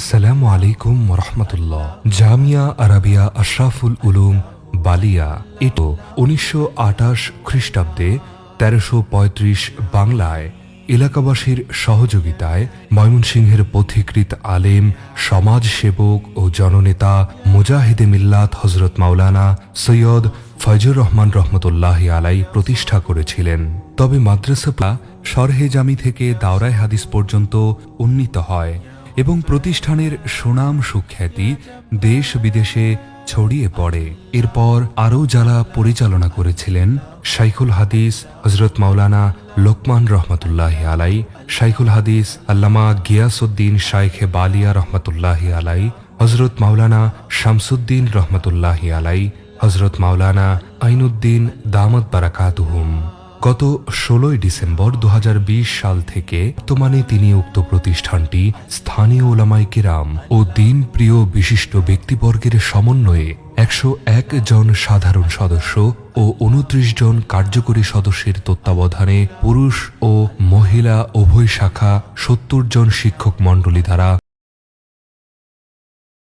আসসালামু আলাইকুম রহমতুল্লাহ জামিয়া আরাবিয়া আশরাফুল উলুম, বালিয়া। এটো উনিশশো আঠাশ খ্রিস্টাব্দে তেরোশো পঁয়ত্রিশ বাংলায় এলাকাবাসীর সহযোগিতায় ময়মনসিংহের পথিকৃত আলেম, সমাজসেবক ও জননেতা মুজাহিদে মিল্লাত হজরত মাওলানা সৈয়দ ফয়জুর রহমান রহমতুল্লাহ আলাই প্রতিষ্ঠা করেছিলেন। তবে মাদ্রাসা সরহে জামি থেকে দাওরাই হাদিস পর্যন্ত উন্নীত হয়। এবং প্রতিষ্ঠানের সুনাম সুখ্যাতি দেশ বিদেশে ছড়িয়ে পড়ে। এরপর আরও যারা পরিচালনা করেছিলেন, শাইখুল হাদিস হজরত মাওলানা লোকমান রহমতুল্লাহ আলাই, শাইখুল হাদিস, আল্লামা গিয়াসুদ্দিন শাইখে বালিয়া রহমতুল্লাহ আলাই হজরত মাওলানা শামসুদ্দিন রহমতুল্লাহ আলাই হজরত মাওলানা আইনুদ্দিন দামদ বারাকাতুহুম। গত ষোলোই ডিসেম্বর দু হাজার বিশ সাল থেকে বর্তমানে তিনি উক্ত প্রতিষ্ঠানটি স্থানীয় ওলামাই কেরাম ও দিন প্রিয় বিশিষ্ট ব্যক্তিবর্গের সমন্বয়ে একশো এক জন সাধারণ সদস্য ও উনত্রিশ জন কার্যকরী সদস্যের তত্ত্বাবধানে পুরুষ ও মহিলা উভয় শাখা সত্তর জন শিক্ষক মণ্ডলী দ্বারা